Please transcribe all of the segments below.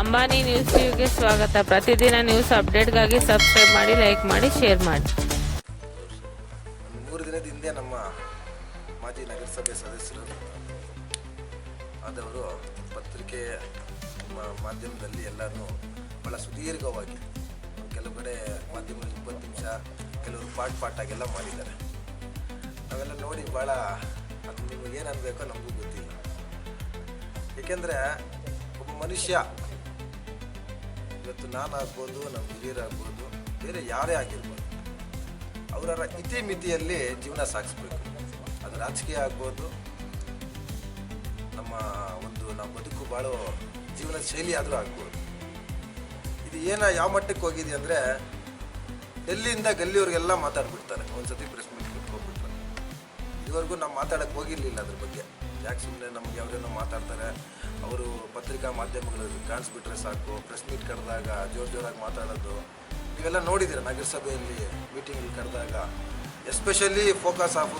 Ambani news ಟಿವಿಗೆ ಸ್ವಾಗತ. ಪ್ರತಿದಿನ ನ್ಯೂಸ್ ಅಪ್ಡೇಟ್ಗಾಗಿ ಸಬ್ಸ್ಕ್ರೈಬ್ ಮಾಡಿ, ಲೈಕ್ ಮಾಡಿ, ಶೇರ್ ಮಾಡಿ. ಮೂರು ದಿನದ ಹಿಂದೆ ನಮ್ಮ ಮಾಜಿ ನಗರಸಭೆ ಸದಸ್ಯರು ಆದವರು ಪತ್ರಿಕೆ ಮಾಧ್ಯಮದಲ್ಲಿ ಎಲ್ಲರೂ ಭಾಳ ಸುದೀರ್ಘವಾಗಿ ಕೆಲವು ಕಡೆ ಮಾಧ್ಯಮದಲ್ಲಿ ಇಪ್ಪತ್ತು ನಿಮಿಷ, ಕೆಲವರು ಪಾಟ್ ಪಾಟಾಗೆಲ್ಲ ಮಾಡಿದ್ದಾರೆ. ನಾವೆಲ್ಲ ನೋಡಿ ಭಾಳ ಅದು ನಿಮಗೆ ಏನು ಅನ್ಬೇಕೋ ನಮಗೂ ಗೊತ್ತಿಲ್ಲ. ಏಕೆಂದರೆ ಒಬ್ಬ ಮನುಷ್ಯ ಇವತ್ತು ನಾನು ಆಗ್ಬೋದು ನಮ್ಮ ಹಿರಿಯರಾಗ್ಬೋದು, ಬೇರೆ ಯಾರೇ ಆಗಿರ್ಬೋದು ಅವರ ಇತಿಮಿತಿಯಲ್ಲಿ ಜೀವನ ಸಾಗಿಸ್ಬೇಕು. ಅದು ರಾಜಕೀಯ ಆಗ್ಬೋದು, ನಮ್ಮ ಒಂದು ನಾವು ಬದುಕು ಬಾಳೋ ಜೀವನ ಶೈಲಿ ಆದರೂ ಆಗ್ಬೋದು. ಇದು ಏನ ಯಾವ ಮಟ್ಟಕ್ಕೆ ಹೋಗಿದೆ ಅಂದರೆ ಡೆಲ್ಲಿಯಿಂದ ಗಲ್ಲಿಯವ್ರಿಗೆಲ್ಲ ಮಾತಾಡ್ಬಿಡ್ತಾರೆ. ಒಂದ್ಸತಿ ಪ್ರೆಸ್ ಮೀಟ್ ಹೋಗ್ಬಿಟ್ರೆ. ಇದುವರೆಗೂ ನಾವು ಮಾತಾಡೋಕ್ಕೆ ಹೋಗಿರಲಿಲ್ಲ ಅದ್ರ ಬಗ್ಗೆ. ಯಾಕೆ ಸುಮ್ಮನೆ ನಮ್ಗೆ ಯಾವ್ದೇನೋ ಮಾತಾಡ್ತಾರೆ? ಅವರು ಪತ್ರಿಕಾ ಮಾಧ್ಯಮಗಳಲ್ಲಿ ಕಾಣಿಸ್ಬಿಟ್ರೆ ಸಾಕು ಪ್ರೆಸ್ ಮೀಟ್ ಕರೆದಾಗ ಜೋರು ಜೋರಾಗಿ ಮಾತಾಡೋದು. ನೀವೆಲ್ಲ ನೋಡಿದ್ದೀರ ನಗರಸಭೆಯಲ್ಲಿ ಮೀಟಿಂಗ್ ಕರೆದಾಗ? ಎಸ್ಪೆಷಲಿ ಫೋಕಸ್ ಆಫ್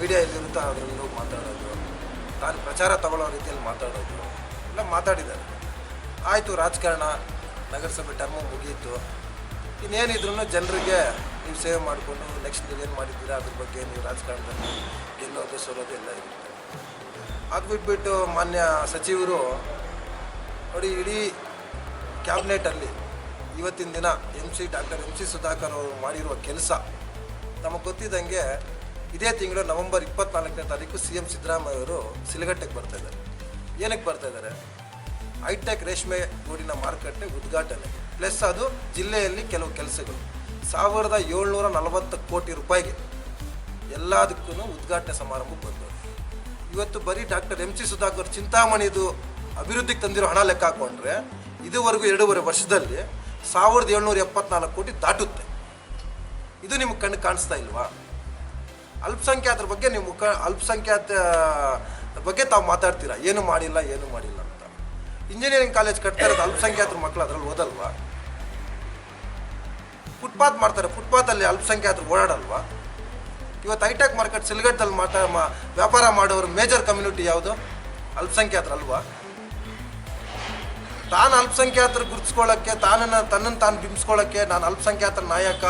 ಮೀಡಿಯಾ ಎಲ್ಲಿರುತ್ತೋ ಅದ್ರಲ್ಲಿ ಮಾತಾಡೋದು. ತಾನು ಪ್ರಚಾರ ತಗೊಳ್ಳೋ ರೀತಿಯಲ್ಲಿ ಮಾತಾಡೋದು. ಎಲ್ಲ ಮಾತಾಡಿದ್ದಾರೆ. ಆಯಿತು, ರಾಜಕಾರಣ, ನಗರಸಭೆ ಟರ್ಮು ಮುಗಿಯಿತು ಇನ್ನೇನಿದ್ರು ಜನರಿಗೆ ನೀವು ಸೇವೆ ಮಾಡಿಕೊಂಡು ನೆಕ್ಸ್ಟ್ ನೀವೇನು ಮಾಡಿದ್ದೀರಾ ಅದ್ರ ಬಗ್ಗೆ ನೀವು ರಾಜಕಾರಣದಲ್ಲಿ ಗೆಲ್ಲೋದು ಸೋಲೋದು ಎಲ್ಲ ಇರುತ್ತೆ. ಅದು ಮಾನ್ಯ ಸಚಿವರು ನೋಡಿ ಇಡೀ ಕ್ಯಾಬಿನೆಟಲ್ಲಿ ಇವತ್ತಿನ ದಿನ M C doctor M C Sudhakar ಅವರು ಮಾಡಿರುವ ಕೆಲಸ. ನಮಗೆ ಗೊತ್ತಿದ್ದಂಗೆ ಇದೇ ತಿಂಗಳು ನವೆಂಬರ್ ಇಪ್ಪತ್ನಾಲ್ಕನೇ ತಾರೀಕು ಸಿ ಎಂ ಸಿದ್ದರಾಮಯ್ಯ ಅವರು ಸಿಲಗಟ್ಟೆಗೆ ಬರ್ತಾ ಇದ್ದಾರೆ. ಏನಕ್ಕೆ ಬರ್ತಾ ಇದ್ದಾರೆ? ಹೈಟೆಕ್ ರೇಷ್ಮೆ ಗೂಡಿನ ಮಾರುಕಟ್ಟೆ ಉದ್ಘಾಟನೆ. ಪ್ಲಸ್ ಅದು ಜಿಲ್ಲೆಯಲ್ಲಿ ಕೆಲವು ಕೆಲಸಗಳು. ಸಾವಿರದ ಏಳ್ನೂರ ನಲವತ್ತು ಕೋಟಿ ರೂಪಾಯಿಗೆ ಎಲ್ಲದಕ್ಕೂ ಉದ್ಘಾಟನೆ ಸಮಾರಂಭಕ್ಕೆ ಬಂದವರು. ಇವತ್ತು ಬರೀ ಡಾಕ್ಟರ್ ಎಂ ಸಿ ಸುಧಾಕರ್ ಚಿಂತಾಮಣಿದು ಅಭಿವೃದ್ಧಿಗೆ ತಂದಿರೋ ಹಣ ಲೆಕ್ಕ ಹಾಕೊಂಡ್ರೆ ಇದುವರೆಗೂ ಎರಡೂವರೆ ವರ್ಷದಲ್ಲಿ ಸಾವಿರದ ಏಳ್ನೂರ ಎಪ್ಪತ್ನಾಲ್ಕು ಕೋಟಿ ದಾಟುತ್ತೆ. ಇದು ನಿಮ್ಗೆ ಕಣ್ಣು ಕಾಣಿಸ್ತಾ ಇಲ್ವಾ? ಅಲ್ಪಸಂಖ್ಯಾತರ ಬಗ್ಗೆ ನೀವು ಮುಖ ಅಲ್ಪಸಂಖ್ಯಾತ ಬಗ್ಗೆ ತಾವು ಮಾತಾಡ್ತೀರಾ? ಏನು ಮಾಡಿಲ್ಲ ಏನು ಮಾಡಿಲ್ಲ ಅಂತ. ಇಂಜಿನಿಯರಿಂಗ್ ಕಾಲೇಜ್ ಕಟ್ತಾ ಇರೋದು ಅಲ್ಪಸಂಖ್ಯಾತರ ಮಕ್ಕಳು ಅದ್ರಲ್ಲಿ ಓದಲ್ವಾ ಫುಟ್ಪಾತ್ ಮಾಡ್ತಾರೆ, ಫುಟ್ಪಾತಲ್ಲಿ ಅಲ್ಪಸಂಖ್ಯಾತರು ಓಡಾಡಲ್ವಾ? ಇವತ್ತು ಹೈಟೆಕ್ ಮಾರ್ಕೆಟ್ ಸಿಲ್ಗಟ್ಟಲ್ಲಿ ಮಾತಾ ವ್ಯಾಪಾರ ಮಾಡೋರು ಮೇಜರ್ ಕಮ್ಯುನಿಟಿ ಯಾವುದು? ಅಲ್ಪಸಂಖ್ಯಾತರಲ್ವಾ ತಾನು ಅಲ್ಪಸಂಖ್ಯಾತರು ಗುರುತಿಸ್ಕೊಳ್ಳೋಕ್ಕೆ, ತಾನನ್ನು ತನ್ನನ್ನು ತಾನು ಬಿಂಬಿಸ್ಕೊಳ್ಳೋಕ್ಕೆ ನಾನು ಅಲ್ಪಸಂಖ್ಯಾತರ ನಾಯಕ,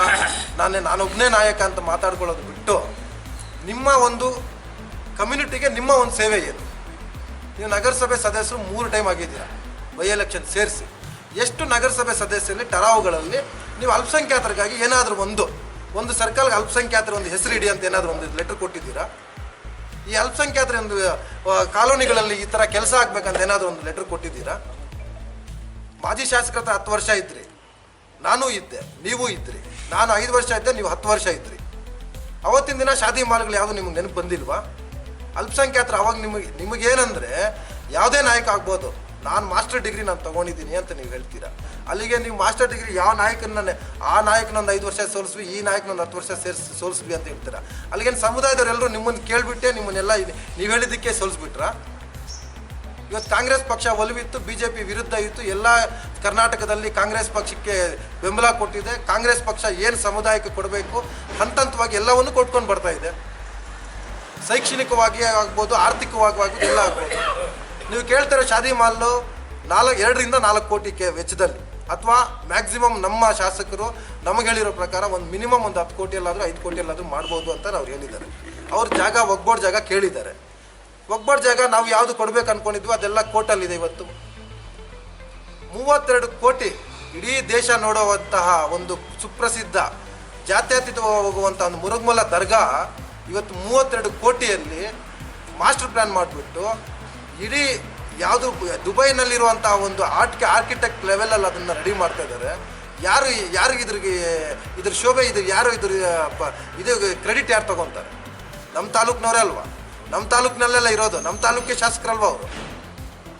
ನಾನೇ ನಾನೊಬ್ಬನೇ ನಾಯಕ ಅಂತ ಮಾತಾಡ್ಕೊಳ್ಳೋದು ಬಿಟ್ಟು, ನಿಮ್ಮ ಒಂದು ಕಮ್ಯುನಿಟಿಗೆ ನಿಮ್ಮ ಒಂದು ಸೇವೆ ಏನು? ನೀವು ನಗರಸಭೆ ಸದಸ್ಯರು ಮೂರು ಟೈಮ್ ಆಗಿದ್ದೀರಾ ಬೈ ಎಲೆಕ್ಷನ್ ಸೇರಿಸಿ. ಎಷ್ಟು ನಗರಸಭೆ ಸದಸ್ಯರಲ್ಲಿ, ಟರಾವುಗಳಲ್ಲಿ ನೀವು ಅಲ್ಪಸಂಖ್ಯಾತರಿಗಾಗಿ ಏನಾದರೂ ಒಂದು ಒಂದು ಸರ್ಕಲ್ಗೆ ಅಲ್ಪಸಂಖ್ಯಾತರ ಒಂದು ಹೆಸರು ಇಡಿ ಅಂತ ಏನಾದರೂ ಒಂದು ಲೆಟರ್ ಕೊಟ್ಟಿದ್ದೀರಾ? ಈ ಅಲ್ಪಸಂಖ್ಯಾತರ ಒಂದು ಕಾಲೋನಿಗಳಲ್ಲಿ ಈ ಥರ ಕೆಲಸ ಆಗ್ಬೇಕಂತ ಏನಾದರೂ ಒಂದು ಲೆಟರ್ ಕೊಟ್ಟಿದ್ದೀರಾ? ಮಾಜಿ ಶಾಸಕರ ಹತ್ತು ವರ್ಷ ಇದ್ರಿ. ನಾನು ಇದ್ದೆ, ನೀವು ಇದ್ರಿ. ನಾನು ಐದು ವರ್ಷ ಇದ್ದೆ, ನೀವು ಹತ್ತು ವರ್ಷ ಇದ್ರಿ. ಅವತ್ತಿನ ದಿನ ಶಾದಿ ಮಾಲ್ಗಳು ಯಾವುದು ನಿಮ್ಗೆ ನೆನಪು ಬಂದಿಲ್ವಾ? ಅಲ್ಪಸಂಖ್ಯಾತರು ಅವಾಗ ನಿಮಗೆ, ನಿಮಗೇನಂದರೆ, ಯಾವುದೇ ನಾಯಕ ಆಗ್ಬೋದು. ನಾನು ಮಾಸ್ಟರ್ ಡಿಗ್ರಿ ನಾನು ತೊಗೊಂಡಿದ್ದೀನಿ ಅಂತ ನೀವು ಹೇಳ್ತೀರಾ? ಅಲ್ಲಿಗೆ ನೀವು ಮಾಸ್ಟರ್ ಡಿಗ್ರಿ ಯಾವ ನಾಯಕನ ಆ ನಾಯಕನೊಂದು ಐದು ವರ್ಷ ಸೋಲಿಸ್ವಿ, ಈ ನಾಯಕನೊಂದು ಹತ್ತು ವರ್ಷ ಸೇರಿಸಿ ಸೋಲಿಸ್ವಿ ಅಂತ ಹೇಳ್ತೀರಾ? ಅಲ್ಲಿಗೇನು ಸಮುದಾಯದವರೆಲ್ಲರೂ ನಿಮ್ಮನ್ನು ಕೇಳಿಬಿಟ್ಟೆ, ನಿಮ್ಮನ್ನೆಲ್ಲ ನೀವು ಹೇಳಿದ್ದಕ್ಕೆ ಸೋಲಿಸ್ಬಿಟ್ರಾ? ಇವತ್ತು ಕಾಂಗ್ರೆಸ್ ಪಕ್ಷ ಒಲವಿತ್ತು ಬಿ ಜೆ ಪಿ ವಿರುದ್ಧ ಇತ್ತು, ಎಲ್ಲ ಕರ್ನಾಟಕದಲ್ಲಿ ಕಾಂಗ್ರೆಸ್ ಪಕ್ಷಕ್ಕೆ ಬೆಂಬಲ ಕೊಟ್ಟಿದೆ. ಕಾಂಗ್ರೆಸ್ ಪಕ್ಷ ಏನು ಸಮುದಾಯಕ್ಕೆ ಕೊಡಬೇಕು ಹಂತ ಹಂತವಾಗಿ ಎಲ್ಲವನ್ನು ಕೊಟ್ಕೊಂಡು ಬರ್ತಾ ಇದೆ. ಶೈಕ್ಷಣಿಕವಾಗಿ ಆಗ್ಬೋದು, ಆರ್ಥಿಕವಾಗಿ ಎಲ್ಲ ಆಗ್ಬೋದು. ನೀವು ಕೇಳ್ತಾರೆ ಶಾದಿ ಮಾಲ್ ನಾಲ್ಕು ಎರಡರಿಂದ ನಾಲ್ಕು ಕೋಟಿ ಕೆ ವೆಚ್ಚದಲ್ಲಿ. ಅಥವಾ ಮ್ಯಾಕ್ಸಿಮಮ್ ನಮ್ಮ ಶಾಸಕರು ನಮಗೆ ಹೇಳಿರೋ ಪ್ರಕಾರ ಒಂದು ಮಿನಿಮಮ್ ಒಂದು ಹತ್ತು ಕೋಟಿಯಲ್ಲಾದರೂ ಐದು ಕೋಟಿಯಲ್ಲಾದರೂ ಮಾಡ್ಬೋದು ಅಂತ ಅವ್ರು ಹೇಳಿದ್ದಾರೆ. ಅವ್ರ ಜಾಗ ಒಗ್ಬೋಡ್ ಜಾಗ ಕೇಳಿದ್ದಾರೆ. ಒಗ್ಬೋಡ್ ಜಾಗ ನಾವು ಯಾವುದು ಕೊಡ್ಬೇಕು ಅನ್ಕೊಂಡಿದ್ವಿ ಅದೆಲ್ಲ ಕೋರ್ಟಲ್ಲಿದೆ ಇವತ್ತು. ಮೂವತ್ತೆರಡು ಕೋಟಿ ಇಡೀ ದೇಶ ನೋಡುವಂತಹ ಒಂದು ಸುಪ್ರಸಿದ್ಧ, ಜಾತ್ಯತೀತ ಹೋಗುವಂಥ ಒಂದು ಮುರುಗ್ಮಲ ದರ್ಗಾ ಇವತ್ತು ಮೂವತ್ತೆರಡು ಕೋಟಿಯಲ್ಲಿ ಮಾಸ್ಟರ್ ಪ್ಲ್ಯಾನ್ ಮಾಡಿಬಿಟ್ಟು ಇಡೀ ಯಾವುದು ದುಬೈನಲ್ಲಿರುವಂತಹ ಒಂದು ಆರ್ಟ್ ಆರ್ಕಿಟೆಕ್ಟ್ ಲೆವೆಲಲ್ಲಿ ಅದನ್ನು ರೆಡಿ ಮಾಡ್ತಾ ಇದ್ದಾರೆ. ಯಾರು ಯಾರು ಇದ್ರಿಗೆ ಇದ್ರ ಶೋಭೆ ಇದು ಯಾರು ಇದ್ರ ಇದು ಕ್ರೆಡಿಟ್ ಯಾರು ತಗೊತಾರೆ? ನಮ್ಮ ತಾಲೂಕಿನವರೇ ಅಲ್ವಾ? ನಮ್ಮ ತಾಲೂಕಿನಲ್ಲೆಲ್ಲ ಇರೋದು ನಮ್ಮ ತಾಲೂಕಿಗೆ ಶಾಸಕರಲ್ವ ಅವರು?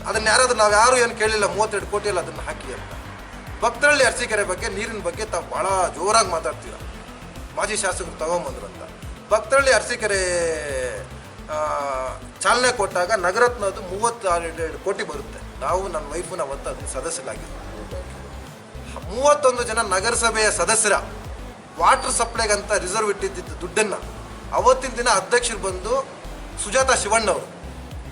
ಅದನ್ನ ಯಾರಾದ್ರೂ ನಾವು ಯಾರು ಏನು ಕೇಳಿಲ್ಲ, ಮೂವತ್ತೆರಡು ಕೋಟಿಯಲ್ಲಿ ಅದನ್ನು ಹಾಕಿ ಅಂತ. ಭಕ್ತರಳ್ಳಿ ಅರಸೀಕೆರೆ ಬಗ್ಗೆ, ನೀರಿನ ಬಗ್ಗೆ ತಾವು ಭಾಳ ಜೋರಾಗಿ ಮಾತಾಡ್ತೀರ. ಮಾಜಿ ಶಾಸಕರು ತಗೊಂಬಂದ್ರು ಅಂತ. ಭಕ್ತರಳ್ಳಿ ಅರಸೀಕೆರೆ ಚಾಲನೆ ಕೊಟ್ಟಾಗ ನಗರತ್ನದು ಮೂವತ್ತೆರಡು ಕೋಟಿ ಬರುತ್ತೆ. ನಾವು ನನ್ನ ವೈಫು ನಾವು ಅಂತ ಅದನ್ನು ಸದಸ್ಯರಾಗಿದ್ವಿ. ಮೂವತ್ತೊಂದು ಜನ ನಗರಸಭೆಯ ಸದಸ್ಯರ ವಾಟರ್ ಸಪ್ಲೈಗಂತ ರಿಸರ್ವ್ ಇಟ್ಟಿದ್ದ ದುಡ್ಡನ್ನು ಅವತ್ತಿನ ದಿನ ಅಧ್ಯಕ್ಷರು ಬಂದು ಸುಜಾತ ಶಿವಣ್ಣವರು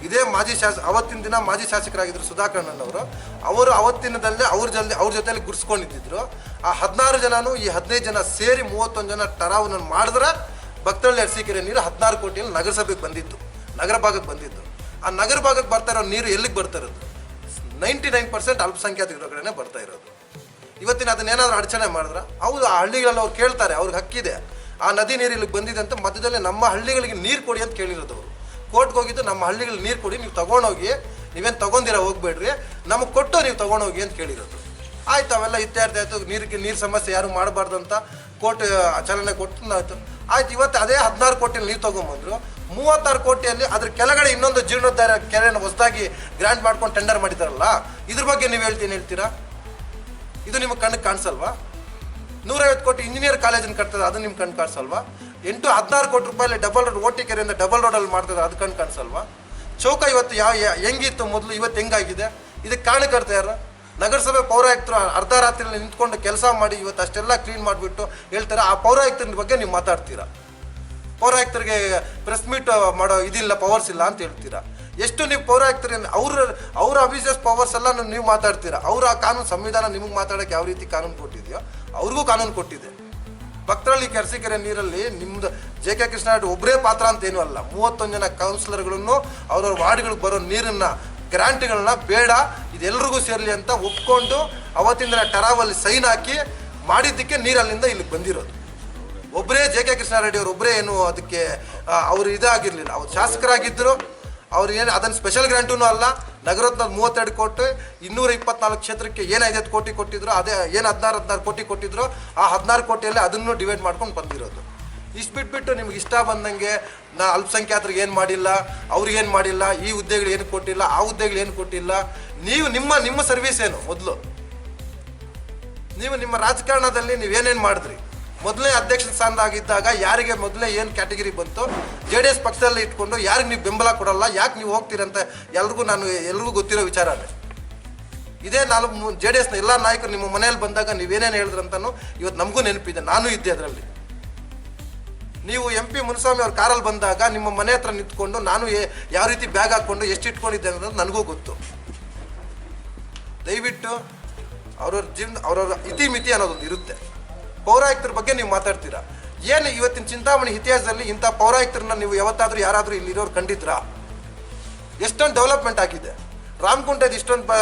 ಇದೇ ಮಾಜಿ ಶಾಸ, ಅವತ್ತಿನ ದಿನ ಮಾಜಿ ಶಾಸಕರಾಗಿದ್ದರು ಸುಧಾಕರ್ ಅವರು ಅವರು ಅವತ್ತಿನದಲ್ಲೇ ಅವ್ರ ಜಲ್ದಿ, ಅವ್ರ ಜೊತೆಯಲ್ಲಿ ಗುರ್ಸ್ಕೊಂಡಿದ್ದರು ಆ ಹದಿನಾರು ಜನನು ಈ ಹದಿನೈದು ಜನ ಸೇರಿ ಮೂವತ್ತೊಂದು ಜನ ಟರಾವನ್ನ ಮಾಡಿದ್ರೆ ಭಕ್ತಳ್ಳಿ ಅರಸೀಕೆರೆ ನೀರು ಹದಿನಾರು ಕೋಟಿಯಲ್ಲಿ ನಗರಸಭೆಗೆ ಬಂದಿತ್ತು. ನಗರ ಭಾಗಕ್ಕೆ ಬಂದಿದ್ದು. ಆ ನಗರ ಭಾಗಕ್ಕೆ ಬರ್ತಾ ಇರೋ ನೀರು ಎಲ್ಲಿಗೆ ಬರ್ತಾ ಇರೋದು? ನೈಂಟಿ ನೈನ್ ಪರ್ಸೆಂಟ್ ಅಲ್ಪಸಂಖ್ಯಾತರ ಕಡೆನೇ ಬರ್ತಾ ಇರೋದು. ಇವತ್ತಿನ ಅದನ್ನೇನಾದ್ರೂ ಅಡಚಣೆ ಮಾಡಿದ್ರೆ? ಹೌದು, ಆ ಹಳ್ಳಿಗಳಲ್ಲಿ ಅವ್ರು ಕೇಳ್ತಾರೆ, ಅವ್ರಿಗೆ ಹಕ್ಕಿದೆ. ಆ ನದಿ ನೀರು ಇಲ್ಲಿಗೆ ಬಂದಿದೆ ಅಂತ ಮಧ್ಯದಲ್ಲಿ ನಮ್ಮ ಹಳ್ಳಿಗಳಿಗೆ ನೀರು ಕೊಡಿ ಅಂತ ಕೇಳಿರೋದು ಅವರು. ಕೋರ್ಟ್ಗೆ ಹೋಗಿದ್ದು ನಮ್ಮ ಹಳ್ಳಿಗಳಿಗೆ ನೀರು ಕೊಡಿ, ನೀವು ತೊಗೊಂಡೋಗಿ, ನೀವೇನು ತೊಗೊಂಡಿರ ಹೋಗ್ಬೇಡ್ರಿ. ನಮಗೆ ಕೊಟ್ಟು ನೀವು ತೊಗೊಂಡೋಗಿ ಅಂತ ಕೇಳಿರೋದು. ಆಯ್ತು, ಅವೆಲ್ಲ ಇತ್ಯರ್ಥ ಆಯಿತು. ನೀರಿಗೆ ನೀರು ಸಮಸ್ಯೆ ಯಾರು ಮಾಡಬಾರ್ದು ಅಂತ ಕೋರ್ಟ್ ಚಲನೆ ಕೊಟ್ಟು ಆಯಿತು. ಆಯ್ತು, ಇವತ್ತು ಅದೇ ಹದಿನಾರು ಕೋಟಿಯಲ್ಲಿ ನೀರು ತೊಗೊಂಬಂದ್ರು. ಮೂವತ್ತಾರು ಕೋಟಿಯಲ್ಲಿ ಅದ್ರ ಕೆಳಗಡೆ ಇನ್ನೊಂದು ಜೀರ್ಣೋದ್ಧಾರ ಕೆರೆಯನ್ನು ಹೊಸದಾಗಿ ಗ್ರ್ಯಾಂಡ್ ಮಾಡ್ಕೊಂಡು ಟೆಂಡರ್ ಮಾಡಿದಾರಲ್ಲ, ಇದ್ರ ಬಗ್ಗೆ ನೀವು ಹೇಳ್ತೀನಿ ಹೇಳ್ತೀರಾ? ಇದು ನಿಮಗೆ ಕಣ್ಣಿಗೆ ಕಾಣಿಸಲ್ವಾ? ನೂರೈವತ್ತು ಕೋಟಿ ಇಂಜಿನಿಯರ್ ಕಾಲೇಜನ್ನು ಕಟ್ತದೆ ಅದು ನಿಮ್ಮ ಕಣ್ಣು ಕಾಣಿಸಲ್ವಾ? ಎಂಟು ಹದಿನಾರು ಕೋಟಿ ರೂಪಾಯಲ್ಲಿ ಡಬಲ್ ರೋಡ್ ಓಟಿ ಕೆರೆಯಿಂದ ಡಬಲ್ ರೋಡಲ್ಲಿ ಮಾಡ್ತದೆ ಅದು ಕಣ್ಣು ಕಾಣಿಸಲ್ವಾ? ಚೌಕ ಇವತ್ತು ಯಾವ ಹೆಂಗಿತ್ತು ಮೊದಲು, ಇವತ್ತು ಹೆಂಗಾಗಿದೆ? ಇದಕ್ಕೆ ಕಾರಣಕರ್ತ ಯಾರು? ನಗರಸಭೆ ಪೌರಾಯುಕ್ತರು ಅರ್ಧ ರಾತ್ರಿಯಲ್ಲಿ ನಿಂತ್ಕೊಂಡು ಕೆಲಸ ಮಾಡಿ ಇವತ್ತು ಅಷ್ಟೆಲ್ಲ ಕ್ಲೀನ್ ಮಾಡಿಬಿಟ್ಟು ಹೇಳ್ತಾರೆ, ಆ ಪೌರಾಯುಕ್ತರ ಬಗ್ಗೆ ನೀವು ಮಾತಾಡ್ತೀರಾ? ಪೌರಾಯುಕ್ತರಿಗೆ ಪ್ರೆಸ್ ಮೀಟ್ ಮಾಡೋ ಇದಿಲ್ಲ ಪವರ್ಸ್ ಇಲ್ಲ ಅಂತ ಹೇಳ್ತೀರಾ? ಎಷ್ಟು ನೀವು ಪೌರಾಯುಕ್ತರ ಅವ್ರ ಅವ್ರ ಅಫೀಸಸ್ ಪವರ್ಸ್ ಎಲ್ಲ ನೀವು ಮಾತಾಡ್ತೀರಾ? ಅವ್ರ ಆ ಕಾನೂನು ಸಂವಿಧಾನ ನಿಮಗೆ ಮಾತಾಡೋಕ್ಕೆ ಯಾವ ರೀತಿ ಕಾನೂನು ಕೊಟ್ಟಿದೆಯೋ, ಅವ್ರಿಗೂ ಕಾನೂನು ಕೊಟ್ಟಿದೆ. ಭಕ್ತರಲ್ಲಿ ಕೆರಸಿಕೆರೆ ನೀರಲ್ಲಿ ನಿಮ್ದು ಜೆ ಕೆ ಕೃಷ್ಣಾರೆಡ್ಡಿ ಒಬ್ಬರೇ ಪಾತ್ರ ಅಂತ ಏನೂ ಅಲ್ಲ. ಮೂವತ್ತೊಂದು ಜನ ಕೌನ್ಸಿಲರ್ಗಳನ್ನು ಅವ್ರವ್ರ ವಾರ್ಡ್ಗಳಿಗೆ ಬರೋ ನೀರನ್ನ ಗ್ರಾಂಟ್ಗಳನ್ನ ಬೇಡ ಇದೆಲ್ಲರಿಗೂ ಸೇರಲಿ ಅಂತ ಒಪ್ಕೊಂಡು ಅವತ್ತಿನ ದಿನ ಟರಾವಲ್ಲಿ ಸೈನ್ ಹಾಕಿ ಮಾಡಿದ್ದಕ್ಕೆ ನೀರಲ್ಲಿಂದ ಇಲ್ಲಿ ಬಂದಿರೋದು. ಒಬ್ಬರೇ ಜೆ ಕೆ ಕೃಷ್ಣಾರೆಡ್ಡಿ ಅವರು ಒಬ್ಬರೇ ಏನು ಅದಕ್ಕೆ ಅವರು ಇದಾಗಿರಲಿಲ್ಲ. ಅವ್ರು ಶಾಸಕರಾಗಿದ್ದರು. ಅವ್ರು ಏನು, ಅದನ್ನು ಸ್ಪೆಷಲ್ ಗ್ರಾಂಟೂ ಅಲ್ಲ ನಗರದ ಮೂವತ್ತೆರಡು ಕೋಟಿ, ಇನ್ನೂರ ಇಪ್ಪತ್ನಾಲ್ಕು ಕ್ಷೇತ್ರಕ್ಕೆ ಏನು ಐದೈದು ಕೋಟಿ ಕೊಟ್ಟಿದ್ರು, ಅದೇ, ಏನು ಹದಿನಾರು ಹದಿನಾರು ಕೋಟಿ ಕೊಟ್ಟಿದ್ರು, ಆ ಹದಿನಾರು ಕೋಟಿಯಲ್ಲಿ ಅದನ್ನು ಡಿವೈಡ್ ಮಾಡ್ಕೊಂಡು ಬಂದಿರೋದು. ಇಷ್ಟು ಬಿಟ್ಬಿಟ್ಟು ನಿಮ್ಗೆ ಇಷ್ಟ ಬಂದಂಗೆ ನಾ ಅಲ್ಪಸಂಖ್ಯಾತರಿಗೆ ಏನು ಮಾಡಿಲ್ಲ ಅವ್ರಿಗೇನು ಮಾಡಿಲ್ಲ, ಈ ಹುದ್ದೆಗಳು ಏನು ಕೊಟ್ಟಿಲ್ಲ, ಆ ಹುದ್ದೆಗಳು ಏನು ಕೊಟ್ಟಿಲ್ಲ. ನೀವು ನಿಮ್ಮ ನಿಮ್ಮ ಸರ್ವಿಸ್ ಏನು ಮೊದಲು? ನೀವು ನಿಮ್ಮ ರಾಜಕಾರಣದಲ್ಲಿ ನೀವೇನೇನು ಮಾಡಿದ್ರಿ? ಮೊದಲನೇ ಅಧ್ಯಕ್ಷ ಸ್ಥಾನದಾಗಿದ್ದಾಗ ಯಾರಿಗೆ ಮೊದಲೇ ಏನು ಕ್ಯಾಟಗರಿ ಬಂತು? ಜೆ ಡಿ ಎಸ್ ಪಕ್ಷದಲ್ಲಿ ಇಟ್ಕೊಂಡು ಯಾರಿಗೆ ನೀವು ಬೆಂಬಲ ಕೊಡಲ್ಲ, ಯಾಕೆ ನೀವು ಹೋಗ್ತೀರಂತ ಎಲ್ರಿಗೂ ನಾನು, ಎಲ್ರಿಗೂ ಗೊತ್ತಿರೋ ವಿಚಾರನೇ ಇದೇ ನಾಲ್ಕು ಜೆ ಡಿ ಎಸ್ನ ಎಲ್ಲ ನಾಯಕರು ನಿಮ್ಮ ಮನೆಯಲ್ಲಿ ಬಂದಾಗ ನೀವೇನೇನು ಹೇಳಿದ್ರಂತನೂ ಇವತ್ತು ನಮಗೂ ನೆನಪಿದೆ, ನಾನು ಇದ್ದೆ ಅದರಲ್ಲಿ. ನೀವು ಎಂ ಪಿ ಮುನಿಸ್ವಾಮಿ ಅವ್ರ ಕಾರಲ್ಲಿ ಬಂದಾಗ ನಿಮ್ಮ ಮನೆ ಹತ್ರ ನಿಂತ್ಕೊಂಡು ನಾನು ಯಾವ ರೀತಿ ಬ್ಯಾಗ್ ಹಾಕ್ಕೊಂಡು ಎಷ್ಟು ಇಟ್ಕೊಂಡಿದ್ದೆ ಅನ್ನೋದು ನನಗೂ ಗೊತ್ತು. ದಯವಿಟ್ಟು ಅವ್ರವ್ರ ಜೀವನ ಅವ್ರವ್ರ ಇತಿಮಿತಿ ಅನ್ನೋದೊಂದು ಇರುತ್ತೆ. ಪೌರಾಯುಕ್ತರ ಬಗ್ಗೆ ನೀವು ಮಾತಾಡ್ತೀರಾ? ಏನು ಇವತ್ತಿನ ಚಿಂತಾಮಣಿ ಇತಿಹಾಸದಲ್ಲಿ ಇಂಥ ಪೌರಾಯುಕ್ತರನ್ನ ನೀವು ಯಾವತ್ತಾದರೂ ಯಾರಾದರೂ ಇಲ್ಲಿರೋರು ಕಂಡಿದ್ರಾ? ಎಷ್ಟೊಂದು ಡೆವಲಪ್ಮೆಂಟ್ ಆಗಿದೆ. ರಾಮಕುಂಟದ ಇಷ್ಟೊಂದು ಬ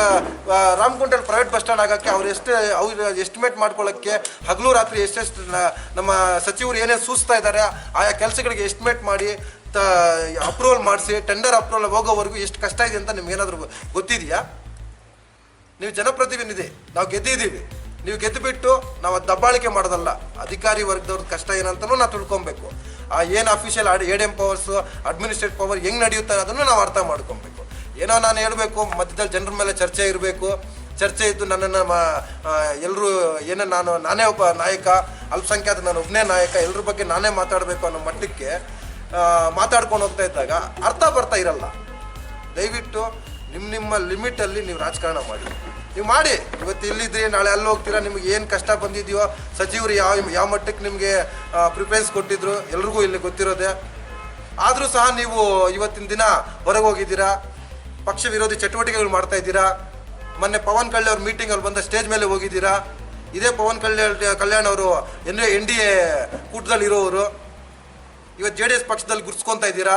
ರಾಮಕುಂಟಲ್ಲಿ ಪ್ರೈವೇಟ್ ಬಸ್ ಸ್ಟ್ಯಾಂಡ್ ಆಗೋಕ್ಕೆ ಅವ್ರು ಎಷ್ಟು, ಅವ್ರು ಎಸ್ಟಿಮೇಟ್ ಮಾಡ್ಕೊಳ್ಳೋಕ್ಕೆ ಹಗಲು ರಾತ್ರಿ ಎಷ್ಟೆಷ್ಟು ನಮ್ಮ ಸಚಿವರು ಏನೇನು ಸೂಚಿಸ್ತಾ ಇದ್ದಾರೆ ಆಯಾ ಕೆಲಸಗಳಿಗೆ ಎಸ್ಟಿಮೇಟ್ ಮಾಡಿ, ತ ಅಪ್ರೂವಲ್ ಮಾಡಿಸಿ ಟೆಂಡರ್ ಅಪ್ರೂವಲ್ ಹೋಗೋವರೆಗೂ ಎಷ್ಟು ಕಷ್ಟ ಇದೆ ಅಂತ ನಿಮಗೇನಾದರೂ ಗೊತ್ತಿದೆಯಾ? ನೀವು ಜನಪ್ರತಿನಿಧಿ ನಾವು ಗೆದ್ದಿದ್ದೀವಿ. ನೀವು ಗೆದ್ದುಬಿಟ್ಟು ನಾವು ಅದು ದಬ್ಬಾಳಿಕೆ ಮಾಡೋದಲ್ಲ, ಅಧಿಕಾರಿ ವರ್ಗದವ್ರ ಕಷ್ಟ ಏನಂತಲೂ ನಾವು ತಿಳ್ಕೊಬೇಕು. ಆ, ಏನು official A D M powers administrate power ಹೆಂಗೆ ನಡೆಯುತ್ತೆ ಅದನ್ನು ನಾವು ಅರ್ಥ ಮಾಡ್ಕೊಬೇಕು. ಏನೋ ನಾನು ಹೇಳಬೇಕು, ಮಧ್ಯದಲ್ಲಿ ಜನರ ಮೇಲೆ ಚರ್ಚೆ ಇರಬೇಕು. ಚರ್ಚೆ ಇದ್ದು ನನ್ನನ್ನು ಎಲ್ಲರೂ ಏನೋ ನಾನು, ನಾನೇ ಒಬ್ಬ ನಾಯಕ, ಅಲ್ಪಸಂಖ್ಯಾತ, ನಾನು ಒಬ್ಬನೇ ನಾಯಕ ಎಲ್ಲರ ಬಗ್ಗೆ ನಾನೇ ಮಾತಾಡಬೇಕು ಅನ್ನೋ ಮಟ್ಟಕ್ಕೆ ಮಾತಾಡ್ಕೊಂಡು ಹೋಗ್ತಾ ಇದ್ದಾಗ ಅರ್ಥ ಬರ್ತಾ ಇರಲ್ಲ. ದಯವಿಟ್ಟು ನಿಮ್ಮ ನಿಮ್ಮ ಲಿಮಿಟಲ್ಲಿ ನೀವು ರಾಜಕಾರಣ ಮಾಡಿ. ನೀವು ಮಾಡಿ. ಇವತ್ತು ಇಲ್ಲಿದ್ರಿ ನಾಳೆ ಅಲ್ಲಿ ಹೋಗ್ತೀರಾ, ನಿಮಗೆ ಏನು ಕಷ್ಟ ಬಂದಿದೆಯೋ, ಸಚಿವರು ಯಾವ ಯಾವ ಮಟ್ಟಕ್ಕೆ ನಿಮಗೆ ಪ್ರಿಫರೆನ್ಸ್ ಕೊಟ್ಟಿದ್ರು, ಎಲ್ರಿಗೂ ಇಲ್ಲಿ ಗೊತ್ತಿರೋದೆ. ಆದರೂ ಸಹ ನೀವು ಇವತ್ತಿನ ದಿನ ಹೊರಗೆ ಹೋಗಿದ್ದೀರಾ? ಪಕ್ಷ ವಿರೋಧಿ ಚಟುವಟಿಕೆಗಳು ಮಾಡ್ತಾ ಇದ್ದೀರಾ? ಮೊನ್ನೆ ಪವನ್ ಕಲ್ಯಾಣ್ ಅವ್ರ ಮೀಟಿಂಗಲ್ಲಿ ಬಂದ ಸ್ಟೇಜ್ ಮೇಲೆ ಹೋಗಿದ್ದೀರಾ? ಇದೇ ಪವನ್ ಕಲ್ಯಾಣ್ ಕಲ್ಯಾಣ್ ಅವರು, ಎನ್ ಎನ್ ಡಿ ಎ ಕೂಟದಲ್ಲಿ ಇರೋರು ಇವತ್ತು ಜೆ ಡಿ ಎಸ್ ಪಕ್ಷದಲ್ಲಿ ಗುರ್ಸ್ಕೊತಾ ಇದ್ದೀರಾ?